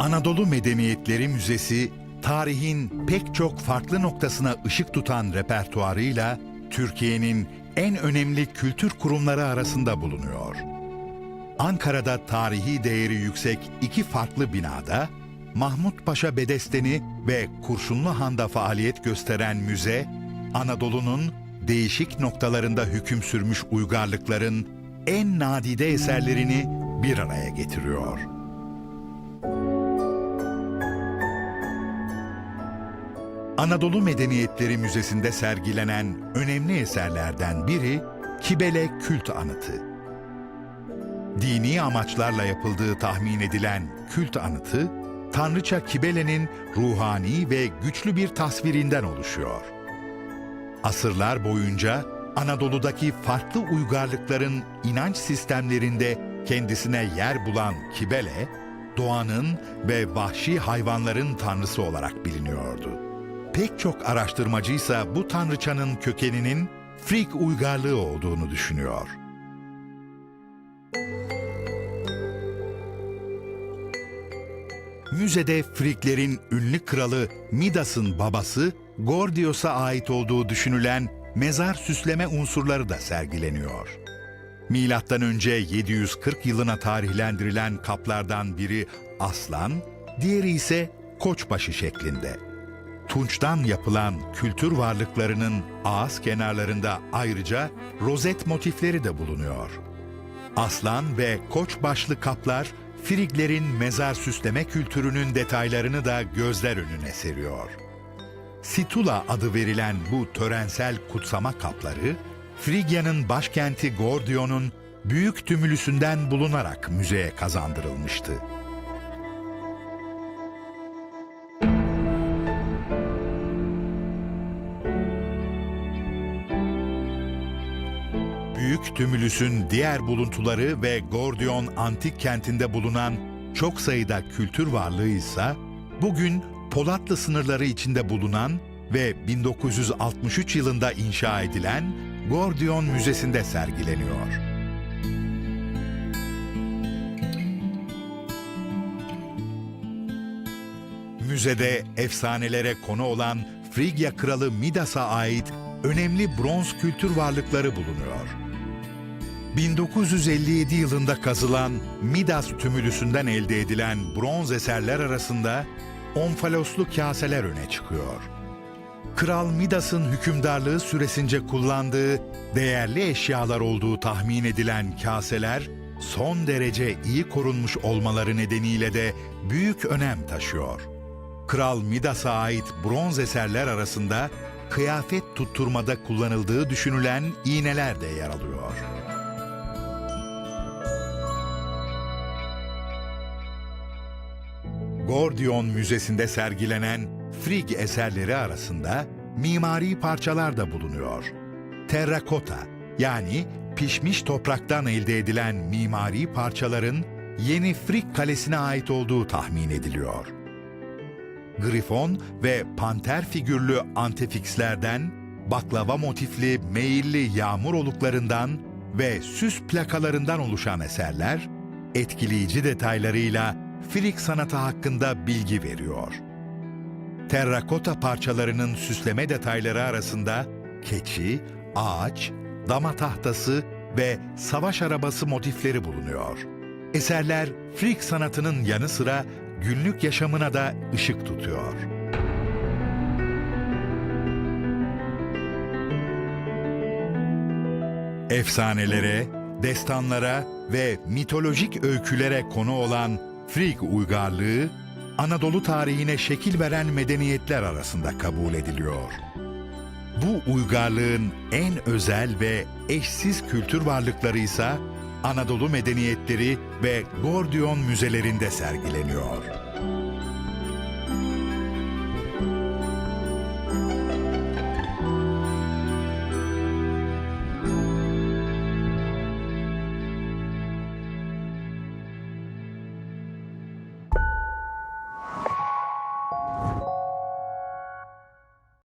Anadolu Medeniyetleri Müzesi, tarihin pek çok farklı noktasına ışık tutan repertuarıyla Türkiye'nin en önemli kültür kurumları arasında bulunuyor. Ankara'da tarihi değeri yüksek iki farklı binada, Mahmut Paşa Bedesteni ve Kurşunlu Han'da faaliyet gösteren müze, Anadolu'nun değişik noktalarında hüküm sürmüş uygarlıkların en nadide eserlerini bir araya getiriyor. Anadolu Medeniyetleri Müzesi'nde sergilenen önemli eserlerden biri Kibele Kült Anıtı. Dini amaçlarla yapıldığı tahmin edilen kült anıtı, Tanrıça Kibele'nin ruhani ve güçlü bir tasvirinden oluşuyor. Asırlar boyunca Anadolu'daki farklı uygarlıkların inanç sistemlerinde kendisine yer bulan Kibele, doğanın ve vahşi hayvanların tanrısı olarak biliniyordu. Pek çok araştırmacı ise bu tanrıçanın kökeninin Frig uygarlığı olduğunu düşünüyor. Müzede Friglerin ünlü kralı Midas'ın babası Gordios'a ait olduğu düşünülen mezar süsleme unsurları da sergileniyor. Milattan önce 740 yılına tarihlendirilen kaplardan biri aslan, diğeri ise koçbaşı şeklinde. Tunçtan yapılan kültür varlıklarının ağız kenarlarında ayrıca rozet motifleri de bulunuyor. Aslan ve koç başlı kaplar Friglerin mezar süsleme kültürünün detaylarını da gözler önüne seriyor. Situla adı verilen bu törensel kutsama kapları, Frigya'nın başkenti Gordion'un büyük tümülüsünden bulunarak müzeye kazandırılmıştı. Büyük Tümülüs'ün diğer buluntuları ve Gordion antik kentinde bulunan çok sayıda kültür varlığı ise bugün Polatlı sınırları içinde bulunan ve 1963 yılında inşa edilen Gordion Müzesi'nde sergileniyor. Müzede efsanelere konu olan Frigya kralı Midas'a ait önemli bronz kültür varlıkları bulunuyor. 1957 yılında kazılan Midas tümülüsünden elde edilen bronz eserler arasında onfaloslu kaseler öne çıkıyor. Kral Midas'ın hükümdarlığı süresince kullandığı değerli eşyalar olduğu tahmin edilen kaseler son derece iyi korunmuş olmaları nedeniyle de büyük önem taşıyor. Kral Midas'a ait bronz eserler arasında kıyafet tutturmada kullanıldığı düşünülen iğneler de yer alıyor. Gordion Müzesi'nde sergilenen Frigg eserleri arasında mimari parçalar da bulunuyor. Terrakota yani pişmiş topraktan elde edilen mimari parçaların yeni Frigg Kalesi'ne ait olduğu tahmin ediliyor. Grifon ve panter figürlü antefikslerden, baklava motifli meyilli yağmur oluklarından ve süs plakalarından oluşan eserler, etkileyici detaylarıyla Frigg sanatı hakkında bilgi veriyor. Terrakota parçalarının süsleme detayları arasında keçi, ağaç, dama tahtası ve savaş arabası motifleri bulunuyor. Eserler Frigg sanatının yanı sıra günlük yaşamına da ışık tutuyor. Efsanelere, destanlara ve mitolojik öykülere konu olan Frigg uygarlığı, Anadolu tarihine şekil veren medeniyetler arasında kabul ediliyor. Bu uygarlığın en özel ve eşsiz kültür varlıkları ise Anadolu medeniyetleri ve Gordion müzelerinde sergileniyor.